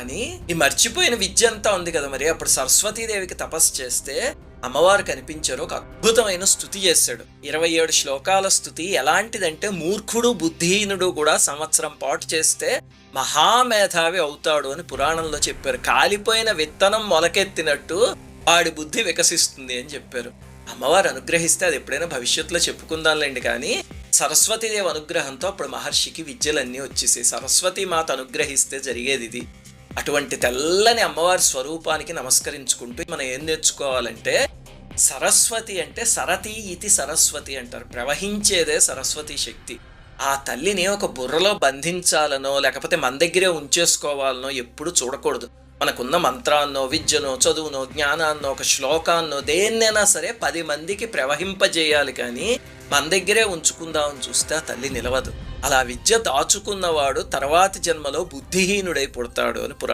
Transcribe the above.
అని ఈ మర్చిపోయిన విద్య అంతా ఉంది కదా మరి. అప్పుడు సరస్వతీదేవికి తపస్సు చేస్తే అమ్మవారు కనిపించారు. ఒక అద్భుతమైన స్థుతి చేశాడు. ఇరవై ఏడు శ్లోకాల స్థుతి ఎలాంటిదంటే మూర్ఖుడు బుద్ధిహీనుడు కూడా సంవత్సరం పాటు చేస్తే మహామేధావి అవుతాడు అని పురాణంలో చెప్పారు. కాలిపోయిన విత్తనం మొలకెత్తినట్టు వాడి బుద్ధి వికసిస్తుంది అని చెప్పారు. అమ్మవారు అనుగ్రహిస్తే అది ఎప్పుడైనా భవిష్యత్తులో చెప్పుకుందాంలేండి. కానీ సరస్వతీదేవి అనుగ్రహంతో అప్పుడు మహర్షికి విద్యలన్నీ వచ్చేసాయి. సరస్వతి మాత అనుగ్రహిస్తే జరిగేది ఇది. అటువంటి తెల్లని అమ్మవారి స్వరూపానికి నమస్కరించుకుంటూ మనం ఏం నేర్చుకోవాలంటే సరస్వతి అంటే సరతి ఇతి సరస్వతి అంటారు. ప్రవహించేదే సరస్వతి శక్తి. ఆ తల్లిని ఒక బుర్రలో బంధించాలనో లేకపోతే మన దగ్గరే ఉంచేసుకోవాలనో ఎప్పుడు చూడకూడదు. మనకున్న మంత్రాన్నో విద్యనో చదువునో జ్ఞానాన్నో ఒక శ్లోకాన్నో దేన్నైనా సరే పది మందికి ప్రవహింపజేయాలి కానీ మన దగ్గరే ఉంచుకుందామని చూస్తే ఆ తల్లి నిలవదు. అలా విద్య దాచుకున్నవాడు తర్వాతి జన్మలో బుద్ధిహీనుడై పుడతాడు అని పురా